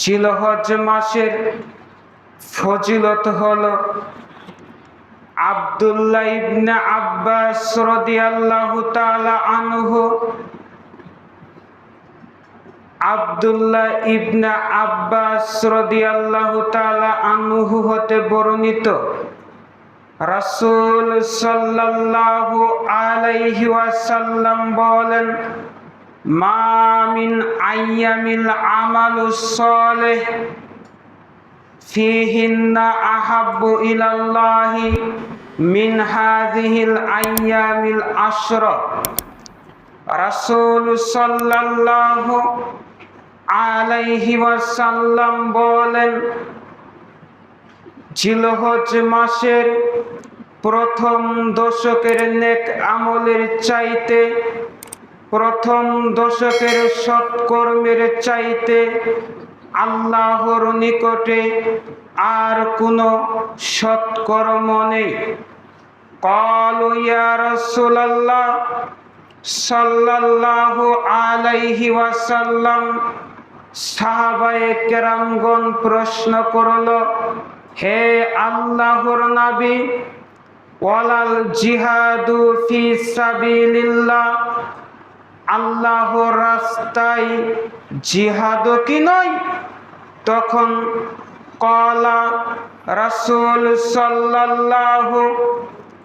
জিলহজ মাসের ফজিলত হল আব্দুল্লাহ ইবনে আব্বাস রাদিয়াল্লাহু তাআলা আনহু আব্দুল্লাহ ইবনে আব্বাস রাদিয়াল্লাহু তাআলা আনহু হতে বর্ণিত। রাসূল সাল্লাল্লাহু আলাইহি ওয়াসাল্লাম বলেন মা মিন আইয়ামিল আমালুস সালেহ, ফিহিন্না আহাব্বু ইলাল্লাহি মিন হাযিহিল আইয়ামিল আশরা। রাসূল সাল্লাল্লাহু আলাইহি ওয়াসাল্লাম বলেন, জিলহজ মাসের প্রথম দশকের নেক আমলের চাইতে প্রথম দশকের সৎকর্মের চাইতে আল্লাহর নিকটে আর কোনো সৎকর্ম নেই। কলু ইয়া রাসূলুল্লাহ সাল্লাল্লাহু আলাইহি ওয়াসাল্লাম সাহাবায়ে কেরামগণ প্রশ্ন করল, হে আল্লাহর নবী, ওয়ালাল জিহাদু ফি সাবিলিল্লাহ আল্লাহর রাস্তায় জিহাদ কি নয়? তখন কলা রাসুল সাল্লাল্লাহু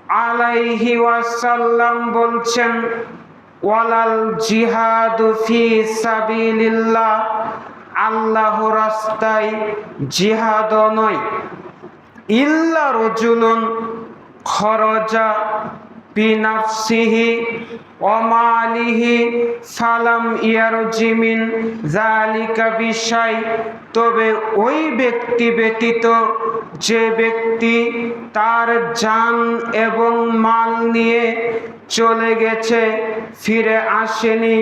আলাইহি ওয়াসাল্লাম বলছেন, ওয়ালাল জিহাদু ফি সাবিলিল্লাহ আল্লাহ রাস্তায় জিহাদ নয়। ইল্লা রজুলুন খরজা বিনাফসিহি অমালিহি সালাম ইয়ারজিমিন জালিকা বিষয় তবে ওই ব্যক্তি ব্যতীত যে ব্যক্তি তার যান এবং মাল নিয়ে চলে গেছে, ফিরে আসেনি,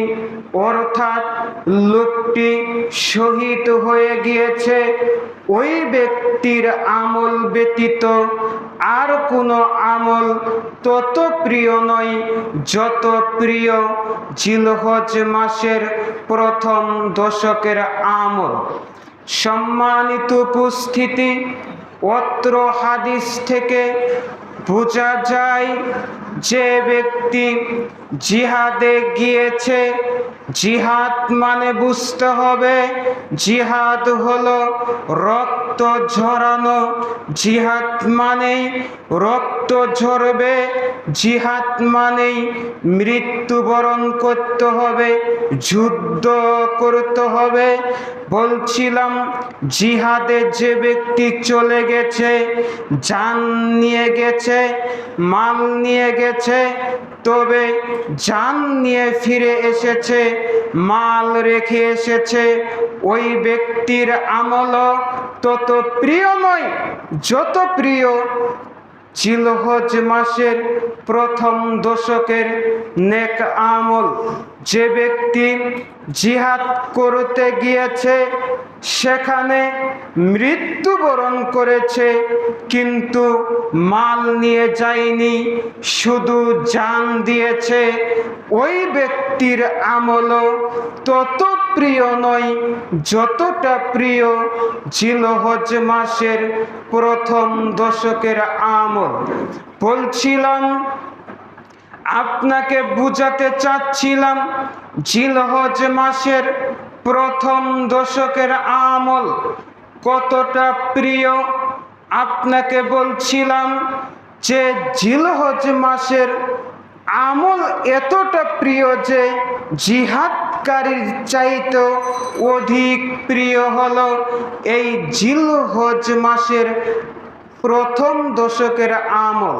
অর্থাৎ লোকটি শহীদ হয়ে গিয়েছে, ওই ব্যক্তির আমল ব্যতীত আর কোনো আমল তত প্রিয় নয়, যত প্রিয় জিলহজ মাসের প্রথম দশকের আমল। সম্মানিত উপস্থিতি, অত্র হাদিস থেকে বোঝা যায় যে ব্যক্তি জিহাদে গিয়েছে জিহাদ মানে বুঝতে হবে, জিহাদ হলো রক্ত ঝরানো। জিহাদ মানেই রক্ত ঝরবে, জিহাদ মানেই মৃত্যুবরণ করতে হবে, যুদ্ধ করতে হবে। বলছিলাম, জিহাদে যে ব্যক্তি চলে গেছে যান নিয়ে গেছে, মাল নিয়ে গেছে তবে জান নিয়ে ফিরে এসেছে, মাল রেখে এসেছে। ওই ব্যক্তির আমল তত প্রিয় নয় যত প্রিয় চিলহজ মাসের প্রথম দশকের নেক আমল। যে ব্যক্তি জিহাদ করতে গিয়েছে, সেখানে মৃত্যুবরণ করেছে, কিন্তু মাল নিয়ে যায়নি, শুধু জান দিয়েছে। ওই ব্যক্তির আমলও তত প্রিয় নয় যতটা প্রিয় জিলহজ মাসের প্রথম দশকের আমল। বলছিলাম, আপনাকে বুঝাতে চাচ্ছিলাম জিলহজ মাসের প্রথম দশকের আমল কতটা প্রিয়? আপনাকে বলছিলাম যে জিলহজ মাসের আমল এতটা প্রিয় যে জিহাদকারীর চাইতে অধিক প্রিয় হল এই জিলহজ মাসের প্রথম দশকের আমল।